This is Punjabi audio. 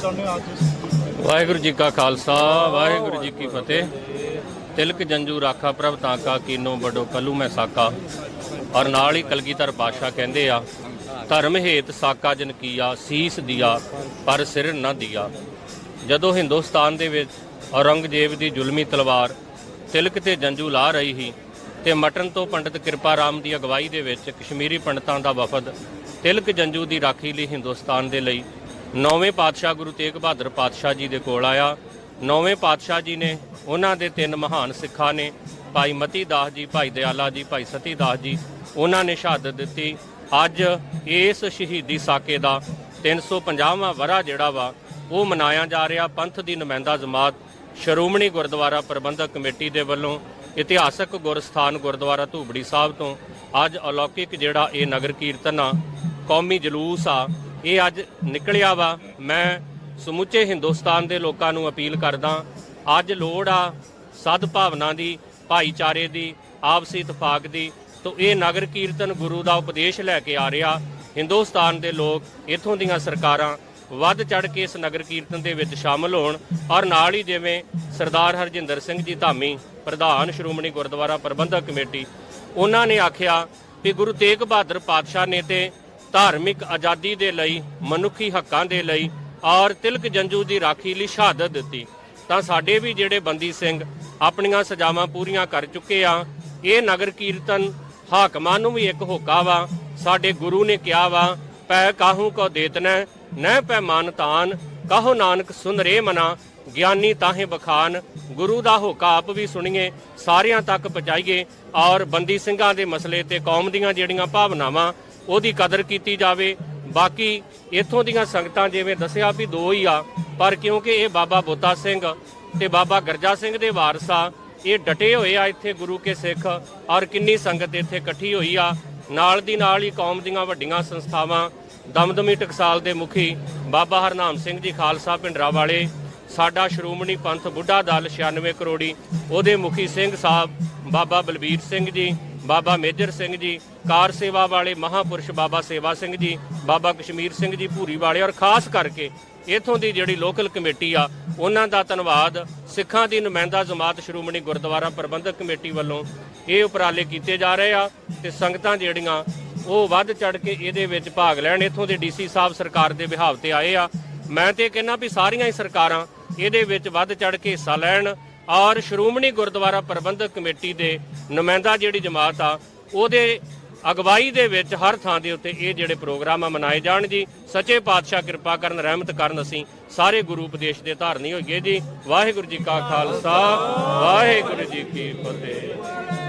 ਚਾਹੁੰਦੇ ਹੋ ਅੱਜ? ਵਾਹਿਗੁਰੂ ਜੀ ਕਾ ਖਾਲਸਾ, ਵਾਹਿਗੁਰੂ ਜੀ ਕੀ ਫਤਿਹ। ਤਿਲਕ ਜੰਜੂ ਰਾਖਾ ਪ੍ਰਭ, ਤਾਂ ਕਾ ਕੀਨੋ ਬਡੋ ਕਲੂ ਮੈਂ ਸਾਕਾ। ਔਰ ਨਾਲ ਹੀ ਕਲਗੀਧਰ ਪਾਸ਼ਾ ਕਹਿੰਦੇ ਆ, ਧਰਮ ਹੇਤ ਸਾਕਾ ਜਨ ਕੀਆ, ਸੀਸ ਦਿਆ, ਪਰ ਸਿਰ ਨਾ ਦਿਆ। ਜਦੋਂ ਹਿੰਦੁਸਤਾਨ ਦੇ ਵਿੱਚ ਔਰੰਗਜ਼ੇਬ ਦੀ ਜ਼ੁਲਮੀ ਤਲਵਾਰ ਤਿਲਕ ਤੇ ਜੰਜੂ ਲਾ ਰਹੀ ਸੀ ਤੇ ਮਟਨ ਤੋਂ ਪੰਡਿਤ ਕਿਰਪਾ ਰਾਮ ਦੀ ਅਗਵਾਈ ਦੇ ਵਿੱਚ ਕਸ਼ਮੀਰੀ ਪੰਡਤਾਂ ਦਾ ਵਫਦ ਤਿਲਕ ਜੰਜੂ ਦੀ ਰਾਖੀ ਲਈ ਹਿੰਦੁਸਤਾਨ ਦੇ ਲਈ ਨੌਵੇਂ ਪਾਤਸ਼ਾਹ ਗੁਰੂ ਤੇਗ ਬਹਾਦਰ ਪਾਤਸ਼ਾਹ ਜੀ ਦੇ ਕੋਲ ਆਇਆ। ਨੌਵੇਂ ਪਾਤਸ਼ਾਹ ਜੀ ਨੇ ਉਹਨਾਂ ਦੇ ਤਿੰਨ ਮਹਾਨ ਸਿੱਖਾਂ ਨੇ, ਭਾਈ ਮਤੀ ਦਾਸ ਜੀ, ਭਾਈ ਦਿਆਲਾ ਜੀ, ਭਾਈ ਸਤੀ ਦਾਸ ਜੀ, ਉਹਨਾਂ ਨੇ ਸ਼ਹਾਦਤ ਦਿੱਤੀ। ਅੱਜ ਇਸ ਸ਼ਹੀਦੀ ਸਾਕੇ ਦਾ 350ਵਾਂ ਵਰਾ ਜਿਹੜਾ ਵਾ, ਉਹ ਮਨਾਇਆ ਜਾ ਰਿਹਾ। ਪੰਥ ਦੀ ਨੁਮਾਇੰਦਾ ਜਮਾਤ ਸ਼੍ਰੋਮਣੀ ਗੁਰਦੁਆਰਾ ਪ੍ਰਬੰਧਕ ਕਮੇਟੀ ਦੇ ਵੱਲੋਂ, ਇਤਿਹਾਸਕ ਗੁਰਸਥਾਨ ਗੁਰਦੁਆਰਾ ਧੂਬੜੀ ਸਾਹਿਬ ਤੋਂ, ਅੱਜ ਅਲੌਕਿਕ ਜਿਹੜਾ ਇਹ ਨਗਰ ਕੀਰਤਨ ਆ, ਕੌਮੀ ਜਲੂਸ ਆ ਇਹ ਅੱਜ ਨਿਕਲਿਆ ਵਾ। ਮੈਂ ਸਮੁੱਚੇ ਹਿੰਦੁਸਤਾਨ ਦੇ ਲੋਕਾਂ ਨੂੰ ਅਪੀਲ ਕਰਦਾ ਅੱਜ ਲੋੜ ਆ ਸਦ ਭਾਵਨਾ ਦੀ, ਭਾਈਚਾਰੇ ਦੀ, ਆਪਸੀ ਇਤਫਾਕ ਦੀ ਤੋਂ ਇਹ ਨਗਰ ਕੀਰਤਨ ਗੁਰੂ ਦਾ ਉਪਦੇਸ਼ ਲੈ ਕੇ ਆ ਰਿਹਾ। ਹਿੰਦੁਸਤਾਨ ਦੇ ਲੋਕ ਇਥੋਂ ਦੀਆਂ ਸਰਕਾਰਾਂ ਵੱਧ ਚੜ ਕੇ ਇਸ ਨਗਰ ਕੀਰਤਨ ਦੇ ਵਿੱਚ ਸ਼ਾਮਲ ਹੋਣ ਔਰ ਨਾਲ ਹੀ ਜਿਵੇਂ ਸਰਦਾਰ ਹਰਜਿੰਦਰ ਸਿੰਘ ਜੀ ਧਾਮੀ, ਪ੍ਰਧਾਨ ਸ਼੍ਰੋਮਣੀ ਗੁਰਦੁਆਰਾ ਪ੍ਰਬੰਧਕ ਕਮੇਟੀ, ਉਹਨਾਂ ਨੇ ਆਖਿਆ ਕਿ ਗੁਰੂ ਤੇਗ ਬਹਾਦਰ ਪਾਤਸ਼ਾਹ ਨੇ ਤੇ ਧਾਰਮਿਕ ਆਜ਼ਾਦੀ ਦੇ ਲਈ, ਮਨੁੱਖੀ ਹੱਕਾਂ ਦੇ ਲਈ ਔਰ ਤਿਲਕ ਜੰਜੂ ਦੀ ਰਾਖੀ ਲਈ ਸ਼ਹਾਦਤ ਦਿੱਤੀ। ਤਾਂ ਸਾਡੇ ਵੀ ਜਿਹੜੇ ਬੰਦੀ ਸਿੰਘ ਆਪਣੀਆਂ ਸਜ਼ਾਵਾਂ ਪੂਰੀਆਂ ਕਰ ਚੁੱਕੇ ਆ, ਇਹ ਨਗਰ ਕੀਰਤਨ ਹਾਕਮਾਂ ਨੂੰ ਵੀ ਇੱਕ ਹੋਕਾ ਵਾ। ਸਾਡੇ ਗੁਰੂ ਨੇ ਕਿਹਾ ਵਾ ਪੈ ਕਾਹੂ ਕੋ ਦੇਤਨੈ ਨਹਿ ਪੈ ਮਾਨ ਤਾਨ, ਕਹੋ ਨਾਨਕ ਸੁਨ ਰੇ ਮਨਾ, ਗਿਆਨੀ ਤਾਹੇ ਬਖਾਨ। ਗੁਰੂ ਦਾ ਹੋਕਾ ਆਪ ਵੀ ਸੁਣੀਏ, ਸਾਰਿਆਂ ਤੱਕ ਪਹੁੰਚਾਈਏ ਔਰ ਬੰਦੀ ਸਿੰਘਾਂ ਦੇ ਮਸਲੇ ਤੇ ਕੌਮ ਦੀਆਂ ਜਿਹੜੀਆਂ ਭਾਵਨਾਵਾਂ ਉਹਦੀ ਕਦਰ ਕੀਤੀ ਜਾਵੇ। ਬਾਕੀ ਇੱਥੋਂ ਦੀਆਂ ਸੰਗਤਾਂ ਜਿਵੇਂ ਦੱਸਿਆ ਵੀ ਦੋ ਹੀ ਆ, ਪਰ ਕਿਉਂਕਿ ਇਹ ਬਾਬਾ ਬੋਤਾ ਸਿੰਘ ਤੇ ਬਾਬਾ ਗਰਜਾ ਸਿੰਘ ਦੇ ਵਾਰਸ ਆ, ਇਹ ਡਟੇ ਹੋਏ ਆ ਇੱਥੇ ਗੁਰੂ ਕੇ ਸਿੱਖ ਔਰ ਕਿੰਨੀ ਸੰਗਤ ਇੱਥੇ ਇਕੱਠੀ ਹੋਈ ਆ। ਨਾਲ ਦੀ ਨਾਲ ਹੀ ਕੌਮ ਦੀਆਂ ਵੱਡੀਆਂ ਸੰਸਥਾਵਾਂ, ਦਮਦਮੀ ਟਕਸਾਲ ਦੇ ਮੁਖੀ ਬਾਬਾ ਹਰਨਾਮ ਸਿੰਘ ਜੀ ਖਾਲਸਾ ਪਿੰਡਰਾ ਵਾਲੇ, ਸਾਡਾ ਸ਼੍ਰੋਮਣੀ ਪੰਥ ਬੁੱਢਾ ਦਲ 96 ਕਰੋੜੀ, ਉਹਦੇ ਮੁਖੀ ਸਿੰਘ ਸਾਹਿਬ ਬਾਬਾ ਬਲਬੀਰ ਸਿੰਘ ਜੀ ਬਾਬਾ ਮੇਜਰ ਸਿੰਘ ਜੀ, ਕਾਰ ਸੇਵਾ ਵਾਲੇ ਮਹਾਪੁਰਸ਼ ਬਾਬਾ ਸੇਵਾ ਸਿੰਘ ਜੀ, ਬਾਬਾ ਕਸ਼ਮੀਰ ਸਿੰਘ ਜੀ ਭੂਰੀ ਵਾਲੇ ਔਰ ਖਾਸ ਕਰਕੇ ਇਥੋਂ ਦੀ ਜਿਹੜੀ ਲੋਕਲ ਕਮੇਟੀ ਆ, ਉਹਨਾਂ ਦਾ ਧੰਨਵਾਦ ਸਿੱਖਾਂ ਦੀ ਨੁਮਾਇੰਦਾ ਜਮਾਤ ਸ਼੍ਰੋਮਣੀ ਗੁਰਦੁਆਰਾ ਪ੍ਰਬੰਧਕ ਕਮੇਟੀ ਵੱਲੋਂ ਇਹ ਉਪਰਾਲੇ ਕੀਤੇ ਜਾ ਰਹੇ ਆ ਤੇ ਸੰਗਤਾਂ ਜਿਹੜੀਆਂ ਉਹ ਵੱਧ ਚੜ ਕੇ ਇਹਦੇ ਵਿੱਚ ਭਾਗ ਲੈਣ, ਇਥੋਂ ਦੇ ਡੀਸੀ ਸਾਹਿਬ ਸਰਕਾਰ ਦੇ ਵਿਹਾਵ ਤੇ ਆਏ ਆ। ਮੈਂ ਤੇ ਕਹਿੰਨਾ ਵੀ ਸਾਰੀਆਂ ਹੀ ਸਰਕਾਰਾਂ ਇਹਦੇ ਵਿੱਚ ਵੱਧ ਚੜ ਕੇ ਹਿੱਸਾ ਲੈਣ ਔਰ ਸ਼੍ਰੋਮਣੀ ਗੁਰਦੁਆਰਾ ਪ੍ਰਬੰਧਕ ਕਮੇਟੀ ਦੇ ਨੁਮਾਇੰਦਾ ਜਿਹੜੀ ਜਮਾਤ ਆ, ਉਹਦੇ ਅਗਵਾਈ ਦੇ ਵਿੱਚ ਹਰ ਥਾਂ ਦੇ ਉੱਤੇ ਇਹ ਜਿਹੜੇ ਪ੍ਰੋਗਰਾਮ ਆ ਮਨਾਏ ਜਾਣ ਜੀ। ਸੱਚੇ ਪਾਤਸ਼ਾਹ ਕਿਰਪਾ ਕਰਨ, ਰਹਿਮਤ ਕਰਨ ਅਸੀਂ ਸਾਰੇ ਗੁਰੂ ਉਪਦੇਸ਼ ਦੇ ਧਾਰਨੀ ਹੋਈਏ ਜੀ। ਵਾਹਿਗੁਰੂ ਜੀ ਕਾ ਖਾਲਸਾ, ਵਾਹਿਗੁਰੂ ਜੀ ਕੀ ਫਤਿਹ।